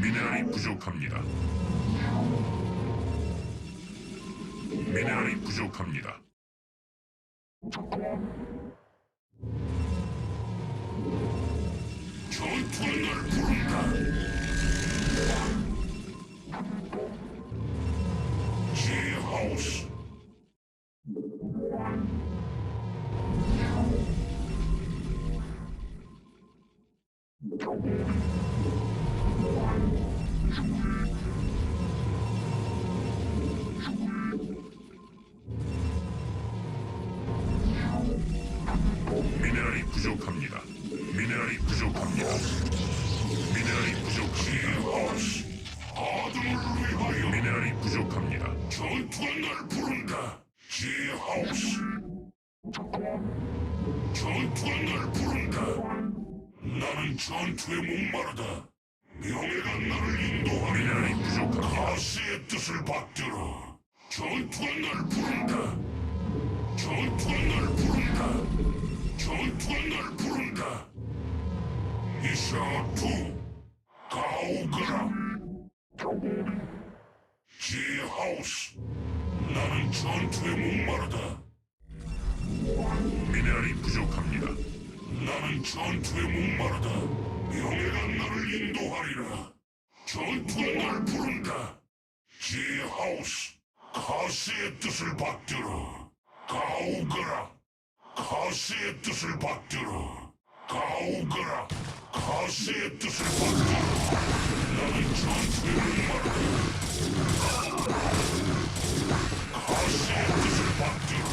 미네랄이 부족합니다. 미네랄이 부족합니다. 전투는 날 부른 미네랄이 부족합니다. 미네랄이 부족합니다. 미네랄이 부족합니다. 아들을 위하여 미네랄이 부족합니다. 전투가 날 부른다. 제하우스. 전투가 날 부른다. 나는 전투에 목마르다. 명예가 나를 인도하리라. 부족합니다. 가스의 뜻을 받들어. 전투가 날 부른다. 전투가 날 부른다. 전투가 날 부른다. 이샤투 가오거라. 지하우스. 나는 전투에 목마르다. 미네랄이 부족합니다. 나는 전투에 목마르다. 명예가 나를 인도하리라. 전투가 날 부른다. 지하우스. 가스의 뜻을 받들어. 가오거라. 가스의 뜻을 받들어. 가오거라. 가스의 뜻을 받들어. 나는 전투에 목마르다. 가스의 뜻을 받들어.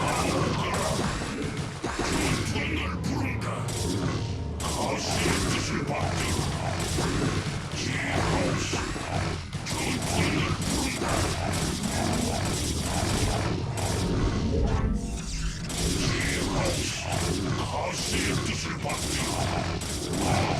가오거라. 이 뜻을 받자.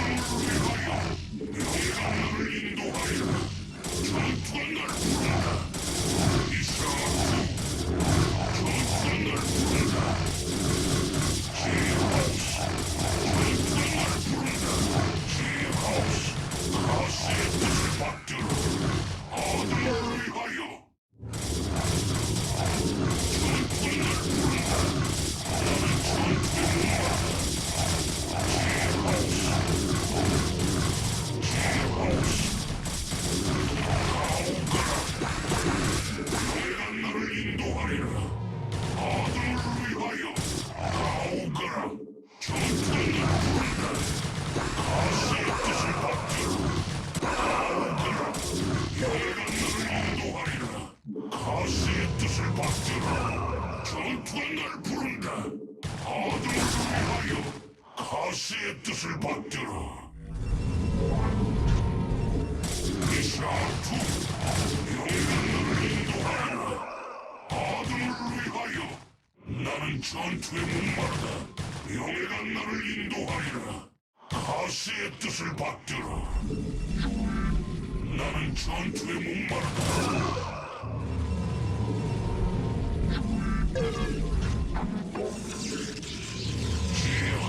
것을 받들어. 미샤 투 영웅을 인도하라. 아들을 위하여 나는 전투에 목마르다. 영예가 나를 인도하리라. 가시의 뜻을 받들어. 나는 전투에 목마르다.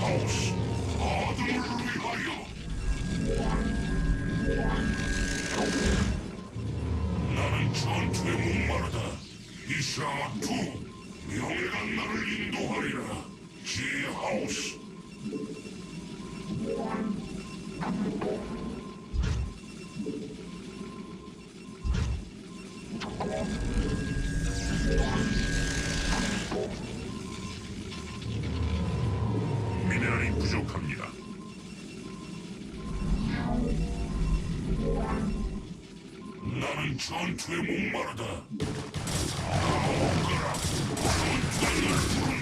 하우스 나는 전투에 목마르다. 이샤투 명예가 나를 인도하리라. 지하우스 나는 전투에 목마르다. 나오거라. 전투가 날 부른다.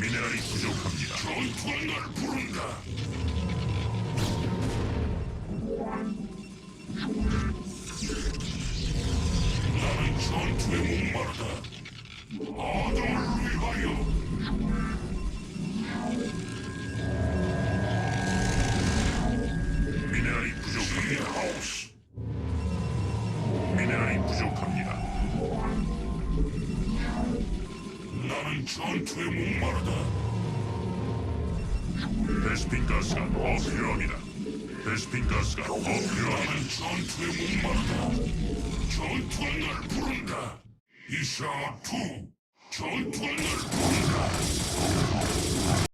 미네랄이 부족합니다. 전투가 날 부른다. 나는 전투에 목마르다. 전투에 목마르다. 베스핀 가스가 더 필요합니다. 베스핀 가스가 더 필요합니다. 전투에 목마르다. 전투가 날 부른다. 이샤 투 전투가 날 부른다.